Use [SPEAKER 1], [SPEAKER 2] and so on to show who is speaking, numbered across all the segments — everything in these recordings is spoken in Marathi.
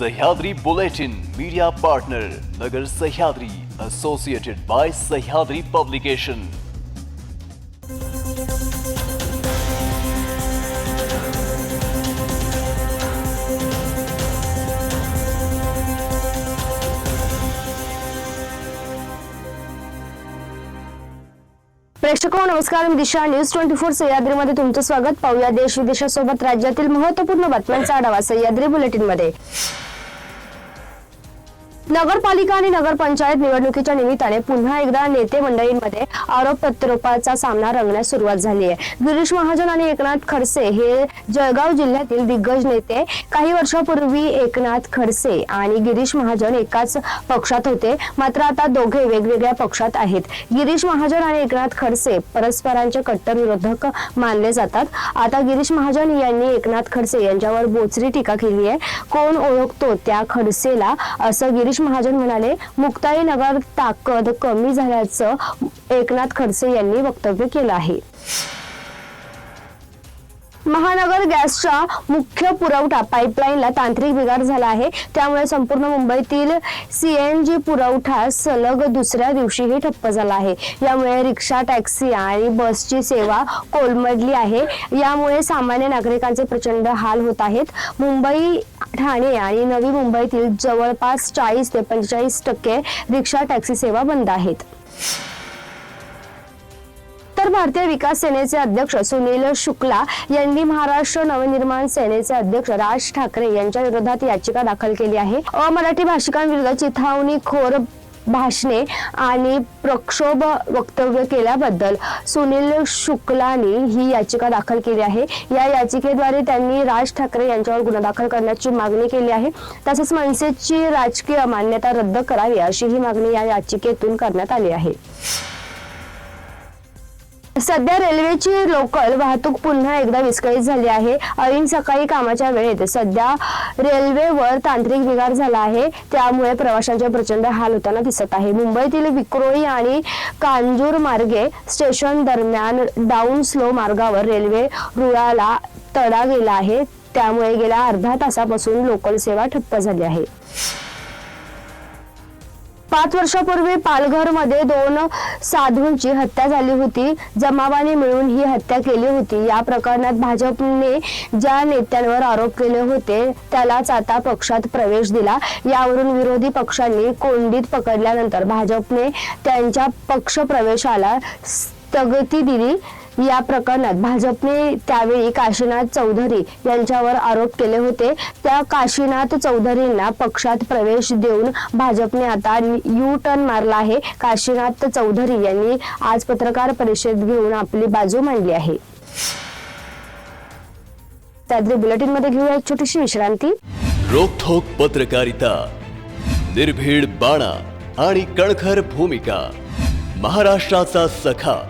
[SPEAKER 1] Sahyadri bulletin, media partner, Nagar Sahyadri associated by Sahyadri publication
[SPEAKER 2] प्रेक्षको, नमस्कार दिशा. न्यूज़ ट्वेंटी फोर सह्याद्रीमध्ये तुमचं स्वागत. पाहूया देश विदेशासोबत राज्यातील महत्वपूर्ण बातम्यांचा आढावा सह्याद्री बुलेटिन मध्ये नगरपालिका आणि नगरपंचायत निवडणुकीच्या निमित्ताने पुन्हा एकदा नेते मंडळींमध्ये आरोप प्रत्यारोपाचा सामना रंगण्यास सुरुवात झाली आहे. गिरीश महाजन आणि एकनाथ खडसे हे जळगाव जिल्ह्यातील दिग्गज नेते. काही वर्षापूर्वी एकनाथ खडसे आणि गिरीश महाजन एकाच पक्षात होते. मात्र आता दोघे वेगवेगळ्या पक्षात आहेत. गिरीश महाजन आणि एकनाथ खडसे परस्परांचे कट्टर विरोधक मानले जातात. आता गिरीश महाजन यांनी एकनाथ खडसे यांच्यावर बोचरी टीका केली आहे. कोण ओळखतो त्या खडसेला असं गिरीश महाजन म्हणाले मुक्ताई नगर ताकद कमी झाल्याचं एकनाथ खडसे यांनी वक्तव्य केलं आहे. महानगर गॅसच्या मुख्य पुरवठा पाईपलाईनला तांत्रिक बिघाड झाला आहे. त्यामुळे संपूर्ण मुंबईतील सीएनजी पुरवठा सलग दुसऱ्या दिवशीही ठप्प झाला आहे. यामुळे रिक्षा टॅक्सी आणि बसची सेवा कोलमडली आहे. यामुळे सामान्य नागरिकांचे प्रचंड हाल होत आहेत. मुंबई ठाणे आणि नवी मुंबईतील जवळपास चाळीस ते पंचेचाळीस टक्के रिक्षा टॅक्सी सेवा बंद आहेत. भारतीय विकास सेनेचे अध्यक्ष सुनील शुक्ला यांनी महाराष्ट्र नवनिर्माण सेनेचे अध्यक्ष राज ठाकरे यांच्या विरोधात याचिका दाखल केली आहे. अमराठी भाषिकांविरुद्ध चिथावणीखोर भाषणे आणि प्रक्षोभ वक्तव्य केल्याबद्दल सुनील शुक्लानी ही याचिका दाखल केली आहे. या याचिकेद्वारे त्यांनी राज ठाकरे यांच्यावर गुन्हा दाखल करण्याची मागणी केली आहे. तसेच मनसेची राजकीय मान्यता रद्द करावी अशी ही मागणी या याचिकेतून करण्यात आली आहे. सध्या रेल्वेची लोकल वाहतूक पुन्हा एकदा विस्कळीत झाली आहे. ऐन सकाळी कामाच्या वेळेत सध्या रेल्वेवर तांत्रिक बिघाड झाला आहे. त्यामुळे प्रवाशांचे प्रचंड हाल होताना दिसत आहे. मुंबईतील विक्रोळी आणि कांजूर मार्गे स्टेशन दरम्यान डाऊन स्लो मार्गावर रेल्वे रुळाला तडा गेला आहे. त्यामुळे गेल्या अर्धा तासापासून लोकल सेवा ठप्प झाली आहे. पाच वर्षापूर्वी पालघरमध्ये दोन साधूंची हत्या झाली होती. जमावाने मिळून ही हत्या केली होती. या प्रकरणात भाजपने ज्या नेत्यांवर आरोप केले होते त्यालाच आता पक्षात प्रवेश दिला. यावरून विरोधी पक्षांनी कोंडीत पकडल्यानंतर भाजपने त्यांच्या पक्ष प्रवेशाला स्थगिती दिली. या प्रकरणात भाजपने त्यावेळी काशीनाथ चौधरी यांच्यावर आरोप केले होते. त्या काशीनाथ चौधरींना पक्षात प्रवेश देऊन भाजपने आता यू टर्न मारला आहे. काशीनाथ चौधरी यांनी आज पत्रकार परिषद घेऊन आपली बाजू मांडली आहे. त्यातले बुलेटिनमध्ये घेऊया एक छोटीशी विश्रांती.
[SPEAKER 1] रोखोक पत्रकारिता निर्भीड बाणा आणि कणखर भूमिका महाराष्ट्राचा सखा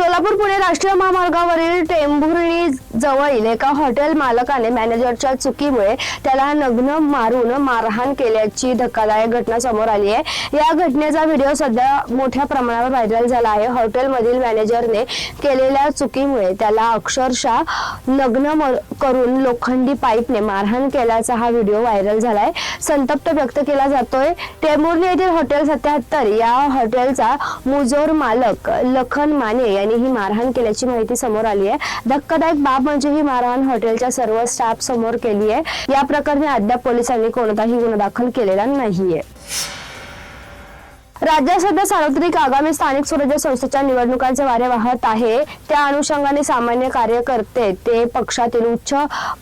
[SPEAKER 2] सोलापूर पुणे राष्ट्रीय महामार्गावरील टेंभुर्णी जवळील एका हॉटेल मालकाने मॅनेजरच्या चुकीमुळे त्याला नग्न मारून मारहाण केल्याची धक्कादायक घटना समोर आली आहे. या घटनेचा व्हिडिओ सध्या मोठ्या प्रमाणावर व्हायरल झाला आहे. हॉटेलमधील मॅनेजरने केलेल्या चुकीमुळे त्याला अक्षरशः नग्न करून लोखंडी पाईपने मारहाण केल्याचा हा व्हिडिओ व्हायरल झालाय. संतप्त व्यक्त केला जातोय. टेंभुर्णी येथील हॉटेल सत्याहत्तर या हॉटेलचा मुजोर मालक लखन माने यांनी ही मारहाण केल्याची माहिती समोर आली आहे. धक्कादायक बाब म्हणजे ही मारहाण हॉटेलच्या सर्व स्टाफ समोर केली आहे. या प्रकरणी अद्याप पोलिसांनी कोणताही गुन्हा दाखल केलेला नाहीये. राज्यात सध्या सार्वत्रिक आगामी स्थानिक स्वराज्य संस्थेच्या निवडणुकांचे वारे वाहत आहे. त्या अनुषंगाने सामान्य कार्यकर्ते ते पक्षातील उच्च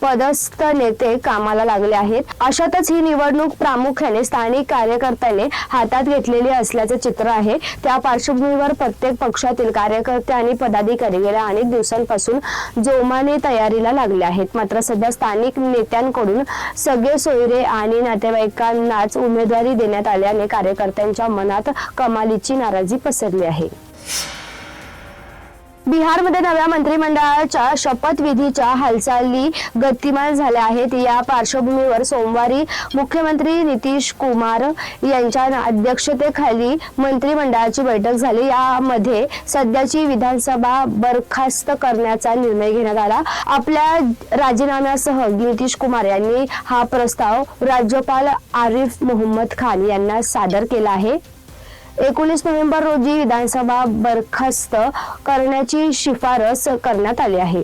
[SPEAKER 2] पदस्थ नेते कामाला लागले आहेत. अशातच ही निवडणूक प्रामुख्याने स्थानिक कार्यकर्त्यांनी हातात घेतलेली असल्याचे चित्र आहे. त्या पार्श्वभूमीवर प्रत्येक पक्षातील कार्यकर्ते आणि पदाधिकारी गेल्या अनेक दिवसांपासून जोमाने तयारीला लागले आहेत. मात्र सध्या स्थानिक नेत्यांकडून सगळे सोयरे आणि नातेवाईकांनाच उमेदवारी देण्यात आल्याने कार्यकर्त्यांच्या मनात कमालीची नाराजी पसरली आहे. बिहारमध्ये नव्या मंत्रिमंडळाच्या शपथविधीच्या हालचाली गतिमान झाल्या आहेत. या पार्श्वभूमीवर सोमवारी मुख्यमंत्री नितीश कुमार यांच्या अध्यक्षतेखाली मंत्रिमंडळाची बैठक झाली. यामध्ये सध्याची विधानसभा बरखास्त करण्याचा निर्णय घेण्यात आला. आपल्या राजीनाम्यासह नितीश कुमार यांनी हा प्रस्ताव राज्यपाल आरिफ मोहम्मद खान यांना सादर केला आहे. एकोणीस नोव्हेंबर रोजी विधानसभा बरखास्त करण्याची शिफारस करण्यात आली आहे.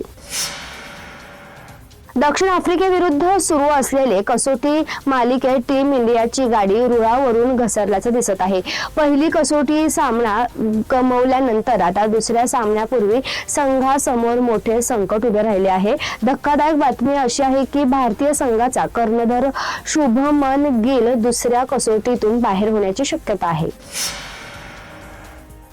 [SPEAKER 2] दक्षिण आफ्रिकेविरुद्ध सुरू असलेले कसोटी मालिकेत टीम इंडियाची गाडी रुळावरून घसरल्याचं दिसत आहे. पहिली कसोटी सामना गमवल्यानंतर आता दुसऱ्या सामन्यापूर्वी संघासमोर मोठे संकट उभे राहिले आहे. धक्कादायक बातमी अशी आहे की भारतीय संघाचा कर्णधार शुभमन गिल दुसऱ्या कसोटीतून बाहेर होण्याची शक्यता आहे.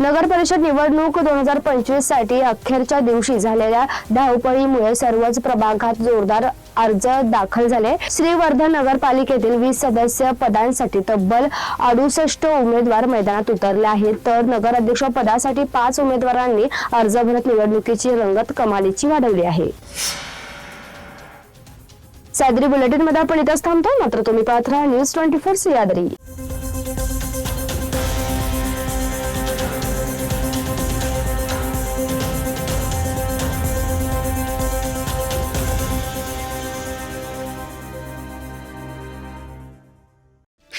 [SPEAKER 2] नगर परिषद निवडणूक दोन हजार पंचवीससाठी अखेरच्या दिवशी झालेल्या धावपळीमुळे सर्वच प्रभागात जोरदार अर्ज दाखल झाले. श्रीवर्धन नगरपालिकेतील वीस सदस्य पदांसाठी तब्बल अडुसष्ट उमेदवार मैदानात उतरले आहेत. तर नगराध्यक्ष पदासाठी पाच उमेदवारांनी अर्ज भरत निवडणुकीची रंगत कमालीची वाढवली आहे. सादरी बुलेटिनमध्ये आपण इथंच थांबतो. मात्र तुम्ही पाहत राहा न्यूज ट्वेंटी फोर सियादरी